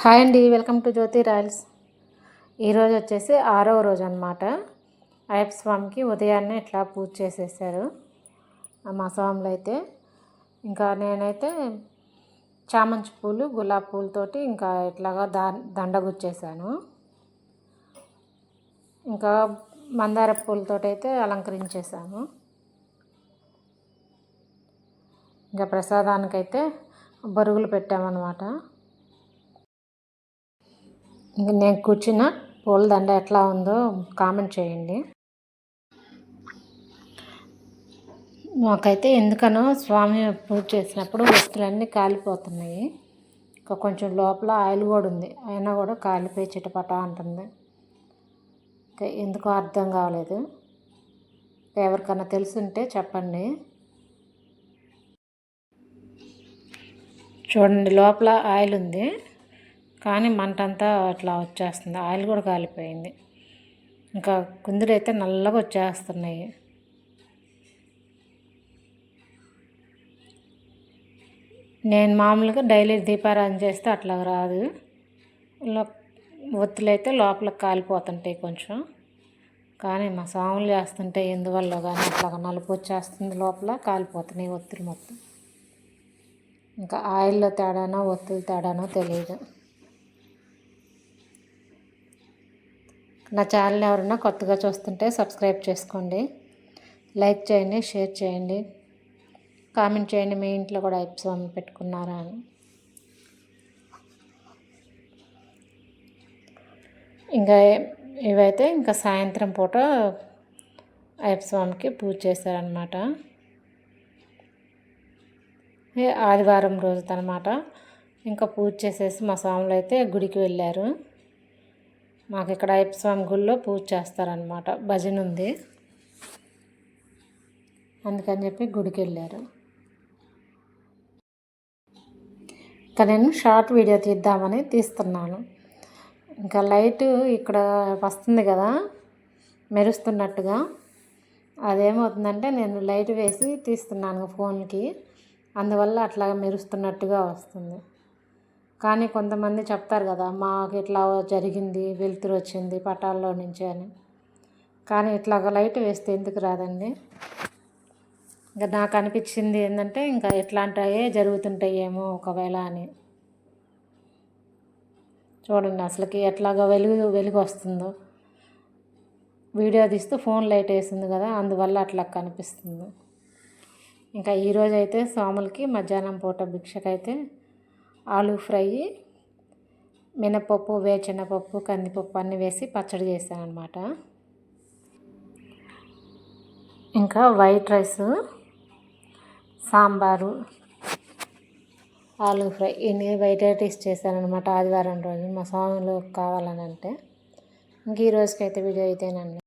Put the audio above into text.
Hi అండి welcome to Jyothi Royals. ఈరోజు వచ్చేసి ఆరవ రోజు అనమాట అయ్యప్ప స్వామికి ఉదయాన్నే ఇట్లా పూజ చేసేసారు. మా స్వాములు అయితే ఇంకా నేనైతే చామంతి పూలు గులాబీ పూలతోటి ఇంకా ఇట్లాగా దా దండగుచ్చేసాను. ఇంకా మందార పూలతోటి అయితే అలంకరించేసాను. ఇంకా ప్రసాదానికైతే బరుగులు పెట్టామన్నమాట. నేను కూర్చున్న పూలదండ ఎట్లా ఉందో కామెంట్ చేయండి. మాకైతే ఎందుకనో స్వామి పూజ చేసినప్పుడు వస్తువులన్నీ కాలిపోతున్నాయి. ఇంకా కొంచెం లోపల ఆయిల్ కూడా ఉంది. అయినా కూడా కాలిపోయి చిటపట అంటుంది. ఇంకా ఎందుకో అర్థం కావలేదు. ఎవరికన్నా తెలుసుంటే చెప్పండి. చూడండి లోపల ఆయిల్ ఉంది. కానీ మంట అంతా అట్లా వచ్చేస్తుంది. ఆయిల్ కూడా కాలిపోయింది. ఇంకా కుందులు అయితే నల్లగా వచ్చేస్తున్నాయి. నేను మామూలుగా డైలీ దీపారాధన చేస్తే అట్లా రాదు. ఒత్తులైతే అయితే లోపల కాలిపోతుంటాయి కొంచెం. కానీ మా సాములు చేస్తుంటే ఎందువల్ల కానీ అట్లా నలుపు వచ్చేస్తుంది లోపల కాలిపోతున్నాయి ఒత్తులు మొత్తం. ఇంకా ఆయిల్లో తేడానో ఒత్తులు తేడానో తెలియదు నా ఛానల్ ఎవరైనా కొత్తగా చూస్తుంటే సబ్స్క్రైబ్ చేసుకోండి. లైక్ చేయండి షేర్ చేయండి. కామెంట్ చేయండి మీ ఇంట్లో కూడా స్వామి పెట్టుకున్నారా అని. ఇంకా ఇవైతే ఇంకా సాయంత్రం పూట అయ్యప్పస్వామికి పూజ చేశారనమాట ఆదివారం రోజు అనమాట ఇంకా పూజ చేసేసి మా స్వాములు అయితే గుడికి వెళ్ళారు. మాకు ఇక్కడ అయ్యప్ప స్వామి గుళ్ళో పూజ చేస్తారనమాట భజన ఉంది. అందుకని చెప్పి గుడికి వెళ్ళారు ఇంకా నేను షార్ట్ వీడియో తీద్దామని తీస్తున్నాను. ఇంకా లైట్ ఇక్కడ వస్తుంది కదా మెరుస్తున్నట్టుగా. అదేమవుతుందంటే నేను లైట్ వేసి తీస్తున్నాను ఫోన్కి. అందువల్ల అట్లా మెరుస్తున్నట్టుగా వస్తుంది. కానీ కొంతమంది చెప్తారు కదా మాకు ఇట్లా జరిగింది వెలుతురు వచ్చింది పటాల్లో నుంచి అని. కానీ ఇట్లా లైట్ వేస్తే ఎందుకు రాదండి? ఇంకా నాకు అనిపించింది ఏంటంటే ఇంకా ఎట్లాంటివే జరుగుతుంటాయేమో ఒకవేళ అని. చూడండి అసలుకి ఎట్లాగా వెలుగు వెలుగు వస్తుందో. వీడియో తీస్తూ ఫోన్ లైట్ వేసింది కదా అందువల్ల అట్లా కనిపిస్తుంది. ఇంకా ఈరోజైతే స్వాములకి సోములకి మధ్యాహ్నం పూట భిక్షకైతే ఆలు ఫ్రై మినపప్పు వేరుశనగపప్పు కందిపప్పు అన్నీ వేసి పచ్చడి చేశాను అనమాట ఇంకా వైట్ రైస్ సాంబారు ఆలు ఫ్రై ఇన్ని వెరైటీస్ చేశానమాట ఆదివారం రోజు. మా స్వామిలో కావాలని అంటే ఇంక ఈ రోజుకైతే వీడియో అయితేనండి.